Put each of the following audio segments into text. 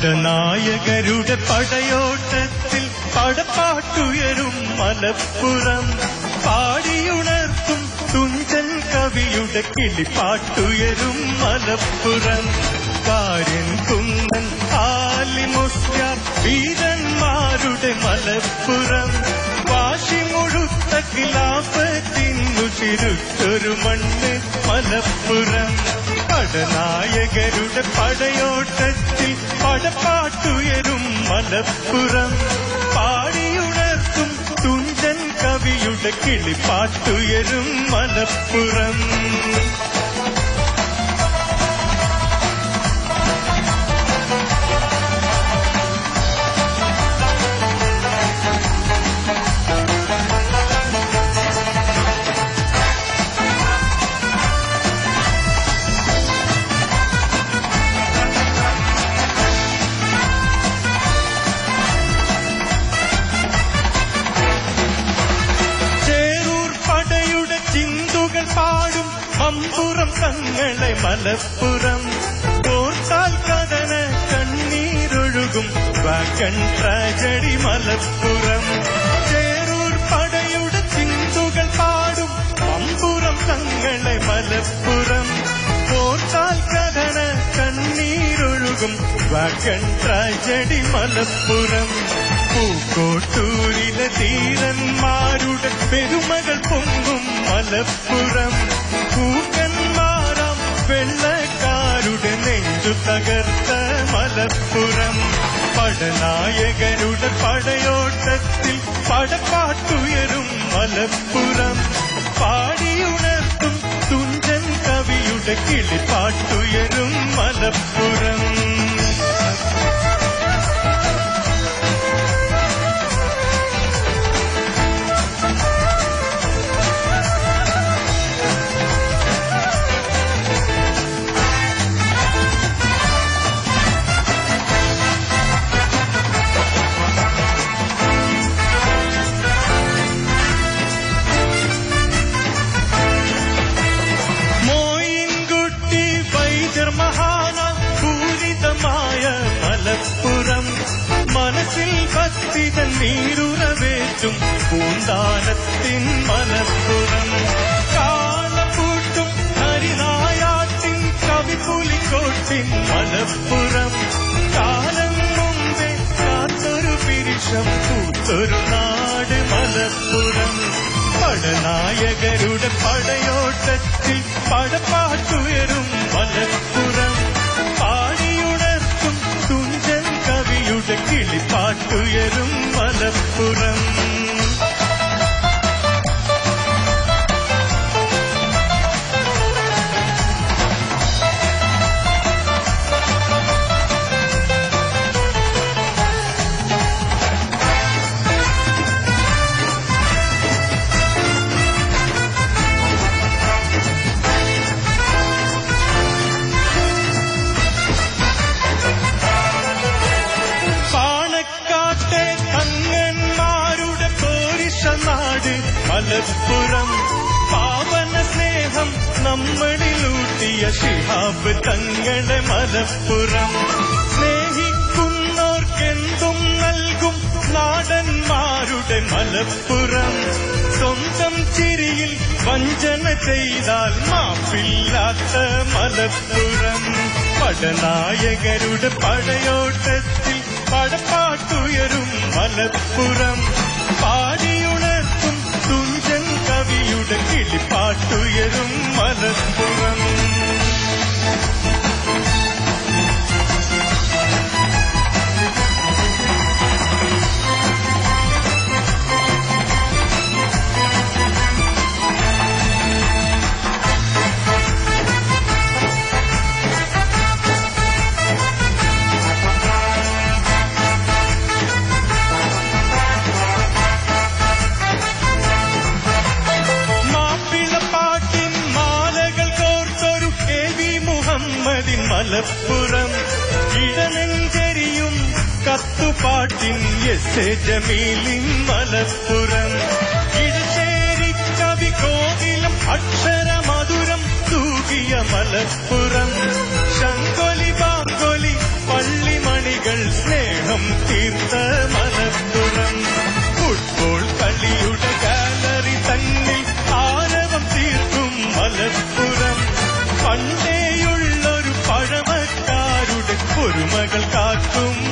പടനായകരുടെ പടയോട്ടത്തിൽ പടപ്പാട്ടുയരും മലപ്പുറം. പാടിയുണർത്തും തുഞ്ചൻ കവിയുടെ കിളിപ്പാട്ടുയരും മലപ്പുറം. കാരൻ കുന്നൻ ആലിമുസ്ക വീരന്മാരുടെ മലപ്പുറം. വാശിമുഴുത്ത കിലാപത്തിന്നു ചിരുത്തൊരു മണ്ണ് മലപ്പുറം. പടനായകരുടെ പടയോട്ടത്തിൽ പടപ്പാട്ടുയരും മലപ്പുറം പാടിയുണർത്തും തുഞ്ചൻ കവിയുടെ കിളിപ്പാട്ടുയരും മലപ്പുറം ചേരൂർ മലപ്പുറം ഓർത്താൽ കഥന കണ്ണീരൊഴുകും വാഗൺ ട്രാജഡി മലപ്പുറം. ചേരൂർ പടയുടെ ചിന്തുകൾ പാടും അമ്പുറം തങ്ങളെ മലപ്പുറം. ഓർത്താൽ കഥന കണ്ണീരൊഴുകും വാഗൺ ട്രാജഡി മലപ്പുറം. പൂക്കോട്ടൂരിലെ ധീരന്മാരുടെ പെരുമകൾ പൊങ്ങും മലപ്പുറം. പൂക്കന്മാരാം മലപ്പുറം പടനായകരുടെ പടയോട്ടത്തിൽ പടപ്പാട്ടുയരും മലപ്പുറം. പാടിയുണർത്തും തുഞ്ചൻ കവിയുടെ കിളിപ്പാട്ടുയരും മലപ്പുറം. നീരുറവേറ്റും പൂന്താനത്തിൻ മലപ്പുറം കാളപൂട്ടും ഹരിനായാട്ടിൻ കവി പുലിക്കോട്ടിൻ മലപ്പുറം കാലം മുമ്പേ കാത്തൊരു പിരിഷം പൂത്തൊരു നാട് മലപ്പുറം പടനായകരുടെ പടയോട്ടത്തിൽ പടപ്പാട്ടുയരും മലപ്പുറം പാടിയുണർത്തും തുഞ്ചൻ കവിയുടെ കിളിപ്പാട്ടുയരും புறம். காட்டே தன் മലപ്പുറം പാവന സ്നേഹം നമ്മളിലൂട്ടിയ ശിഹാബ് തങ്ങളെ മലപ്പുറം. സ്നേഹിക്കുന്നോർക്കെന്തും നൽകും നാടന്മാരുടെ മലപ്പുറം. സ്വന്തം ചിരിയിൽ വഞ്ചന ചെയ്താൽ മാപ്പില്ലാത്ത മലപ്പുറം. പടനായകരുടെ പടയോട്ടത്തിൽ പടപ്പാട്ടുയരും മലപ്പുറം. കിളിപ്പാട്ടുയരും മലപ്പുറം മലപ്പുറം ഇടനെഞ്ചരിയും കത്തുപാട്ടിൻ എസ് എ ജമീലിൻ മലപ്പുറം. ഇടശ്ശേരി കവി കോകിലം അക്ഷരമധുരം തൂകിയ മലപ്പുറം. ஒரு மகள் காக்கும்.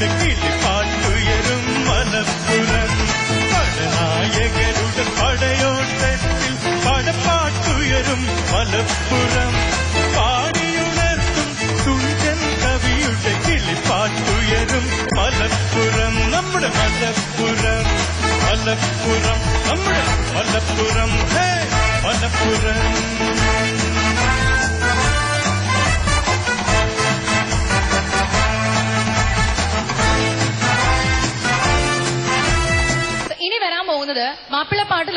കവിയുടെ കിളിപ്പാട്ടുയരും മലപ്പുറം പടനായകരുടെ പടയോട്ടത്തിൽ പടപ്പാട്ടുയരും മലപ്പുറം പാടിയുണർത്തും തുഞ്ചൻ കവിയുടെ കിളിപ്പാട്ടുയരും മലപ്പുറം നമ്മുടെ മലപ്പുറം മലപ്പുറം നമ്മുടെ മലപ്പുറം ഹേ മലപ്പുറം ഇനി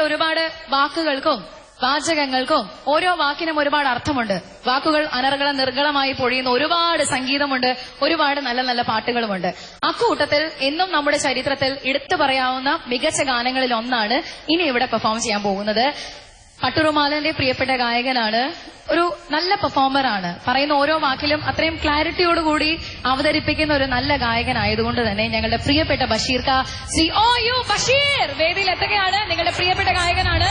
ഒരുപാട് വാക്കുകൾക്കും വാചകങ്ങൾക്കും ഓരോ വാക്കിനും ഒരുപാട് അർത്ഥമുണ്ട്. വാക്കുകൾ അനർഗള നിർഗളമായി പൊഴിയുന്ന ഒരുപാട് സംഗീതമുണ്ട് ഒരുപാട് നല്ല നല്ല പാട്ടുകളുമുണ്ട്. അക്കൂട്ടത്തിൽ എന്നും നമ്മുടെ ചരിത്രത്തിൽ എടുത്തു പറയാവുന്ന മികച്ച ഗാനങ്ങളിൽ ഒന്നാണ് ഇനി ഇവിടെ പെർഫോം ചെയ്യാൻ പോകുന്നത്. പട്ടുറുമാലന്റെ പ്രിയപ്പെട്ട ഗായകനാണ്. ഒരു നല്ല പെർഫോമർ ആണ്. പറയുന്ന ഓരോ വാക്കിലും അത്രയും ക്ലാരിറ്റിയോടുകൂടി അവതരിപ്പിക്കുന്ന ഒരു നല്ല ഗായകനായതുകൊണ്ട് തന്നെ ഞങ്ങളുടെ പ്രിയപ്പെട്ട ബഷീർ കാ ശ്രീ ഓ യു ബഷീർ വേദിയിൽ എത്തുകയാണ് നിങ്ങളുടെ പ്രിയപ്പെട്ട ഗായകനാണ്.